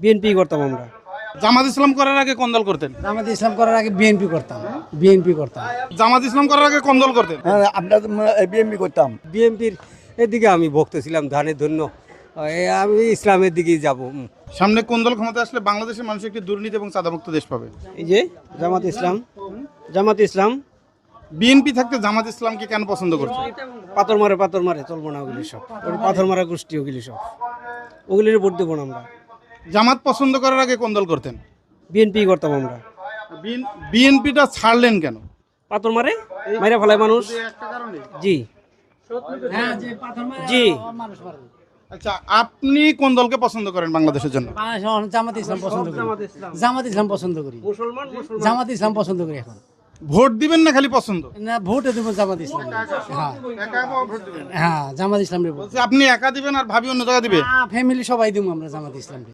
BNP করতাম আমরা। জামাত ইসলাম করার আগে কন্দল করতেন? জামাত ইসলাম করার আগে বিএনপি করতাম। বিএনপি করতাম। জামাত ইসলাম করার আগে কন্দল করতেন? হ্যাঁ আমরা বিএমপি করতাম। বিএনপির এদিকে আমি ভক্ত ছিলাম ধানের ধন্য। আমি ইসলামের দিকেই যাব। সামনে কন্দল ক্ষমতা আসলে বাংলাদেশের মানুষ একটি দুর্নীতি এবং চাঁদামুক্ত দেশ পাবে? এই যে জামাত ইসলাম। জামাত ইসলাম। বিএনপি থাকতে জামাত ইসলামকে কেন পছন্দ করছে? পাথর মারে পাথর মারে চলবো না ওগুলি সব। পাথর মারা গোষ্ঠী ওগুলি সব। ওগুলির ভোট দেবো না আমরা। জামাত পছন্দ করার আগে কোন দল করতেন? বিএনপি করতাম আমরা। বিএনপিটা ছাড়লেন কেন? পাথর মারে? মাইরা ফেলায় মানুষ। জি। জি আচ্ছা আপনি কোন দলকে পছন্দ করেন বাংলাদেশের জন্য? জামাত ইসলাম পছন্দ করি। জামাত ইসলাম। পছন্দ করি। মুসলমান জামাত ইসলাম পছন্দ করি এখন। ভোট দিবেন না খালি পছন্দ? না ভোটে দেবো জামাত ইসলাম। হ্যাঁ। হ্যাঁ জামাত ইসলাম আপনি একা দিবেন আর ভাবি অন্য জায়গা দিবে? ফ্যামিলি সবাই দেবো আমরা জামাত ইসলাম